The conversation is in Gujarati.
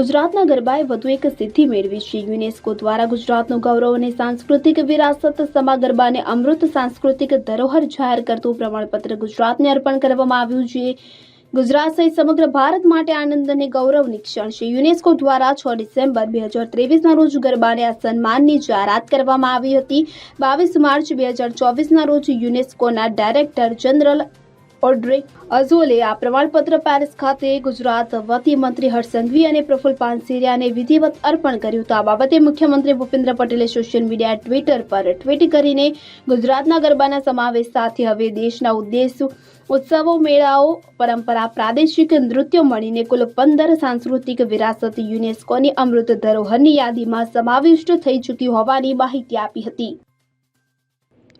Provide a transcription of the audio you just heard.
ગુજરાતના ગરબાએ વધુ એક સિદ્ધિ મેળવી. છે યુનેસ્કો દ્વારા ગુજરાતનું ગૌરવ અને સાંસ્કૃતિક વિરાસત સમા ગરબાને અમૃત સાંસ્કૃતિક ધરોહર જાહેર કરતું પ્રમાણપત્ર ગુજરાતને અર્પણ કરવામાં આવ્યું છે. ગુજરાત સહિત સમગ્ર ભારત માટે આનંદ અને ગૌરવની ક્ષણ. છે યુનેસ્કો દ્વારા છ ડિસેમ્બર બે હજાર ત્રેવીસના રોજ ગરબાને આ સન્માનની જાહેરાત કરવામાં આવી હતી. બાવીસ માર્ચ બે હજાર ચોવીસના રોજ યુનેસ્કોના ડાયરેક્ટર જનરલ ઓડ્રે અઝોલે આ પ્રમાણપત્ર પેરિસ ખાતે ગુજરાત વતી મંત્રી હર્ષ સંઘવી અને પ્રફુલ પાનસેરિયાને વિધિવત અર્પણ કર્યું તો આ બાબતે મુખ્યમંત્રી ભૂપેન્દ્ર પટેલે સોશિયલ મીડિયા ટ્વિટર પર ટ્વીટ કરીને ગુજરાતના ગરબાના સમાવેશ સાથે હવે દેશના ઉદ્દેશ ઉત્સવો, મેળાઓ, પરંપરા, પ્રાદેશિક નૃત્યો મળીને કુલ પંદર સાંસ્કૃતિક વિરાસત યુનેસ્કોની અમૃત ધરોહરની યાદીમાં સમાવિષ્ટ થઈ ચૂકી હોવાની માહિતી આપી હતી.